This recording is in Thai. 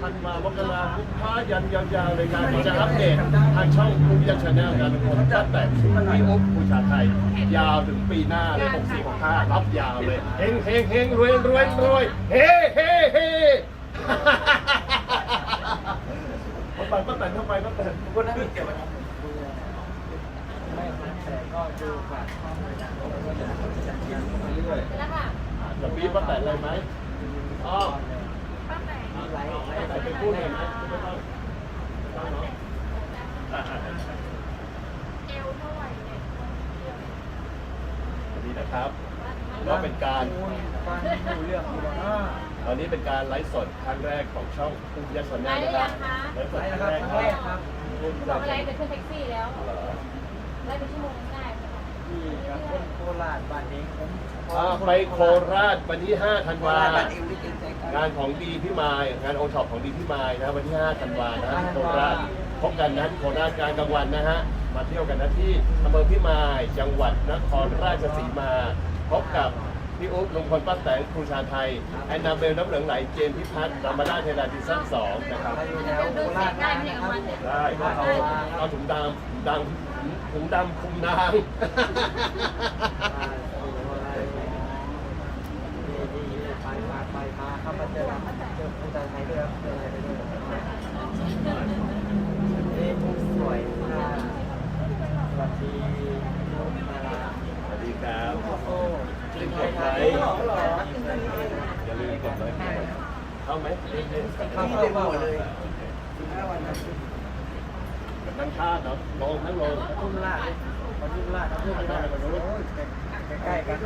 ทันมามกราคุมพายันยาวๆเลยการที่จะอัปเดตทางช่องคุกยันชาแนลการเป็นคนตั้งแต่พี่อุ๊บผู้ชาไทย ยาวถึงปีหน้าเลย64 65รับยาวเลยเฮงเฮงเฮงรวยรวยรวยเฮ้เฮ้เฮ้เข้าไปป้าแตนเข้าไปป้าแตนคนนั้นเกี่ยวกับไม่แต่ก็ดูผ่านข้อมูลนะก็จะจัดการมาเรื่อยแล้วค่ะจะมีป้าแตนอะไรไหมอ๋อ ป้าแตน มีไลฟ์ ป้าแตนไป พูดเลยไหมไม่ต้องไม่ต้องเนาะอะอะอะเอวเท่าไหร่เนี่ยสวัสดีนะครับก็เป็นการฟังดูเรื่องดูว่าตอนนี้เป็นการไลฟ์สดครั้งแรกของช่องคุกยันชาแนลนะครับไลฟ์สดไปครั้นะงครับแรกครั้งคแรรับกครับทำอะไรเป็นขึ้นแท็กซี่แล้วเหรอไล่เป็นชั่วโมงได้ไหมคะที่กับคนโคราชบ้านนี้ผมอ่าไปโคราชวันที่ 5 ธันวาบ้า นเอวลิเกนใจกันงานของดีพี่มายงานโอช็อปของดีพี่มายนะวันที่5ธันวานะฮะที่โคราชพบกันนะที่โคราชกลารกลางวันนะฮะมาเที่ยวกันนะที่อำเภอพี่มายจังหวัดนครราชสีมาพบกับพี่อุ๊บลุงพลป้าแตนครูชาไทยแอนนาเบลน้ำเหลืองไหลเจมส์พิพัฒน์รามาดาเทราดิซันสองนะครับมาอยู่แถวโคราชนะครับได้ก็เอาเอาถุงดำถุงดำถุงดำคลุมนาง ดีดีไป มาไปมาเข้ามาเจอเจอผู้ชายไทยด้วยครับเจออะไรไปด้วยนี่ผู้สวยค่ะสวัสดีลูกมาลาสวัสดีครับโอ้รีบกดไลค์อย่าลืมกดไลค์เข้าไหมเข้าเข้าเลยนั่งท่าเนาะลงนั่งลงทุ่มลาดทุ่มลาดทุ่มลาใกล้ๆกัน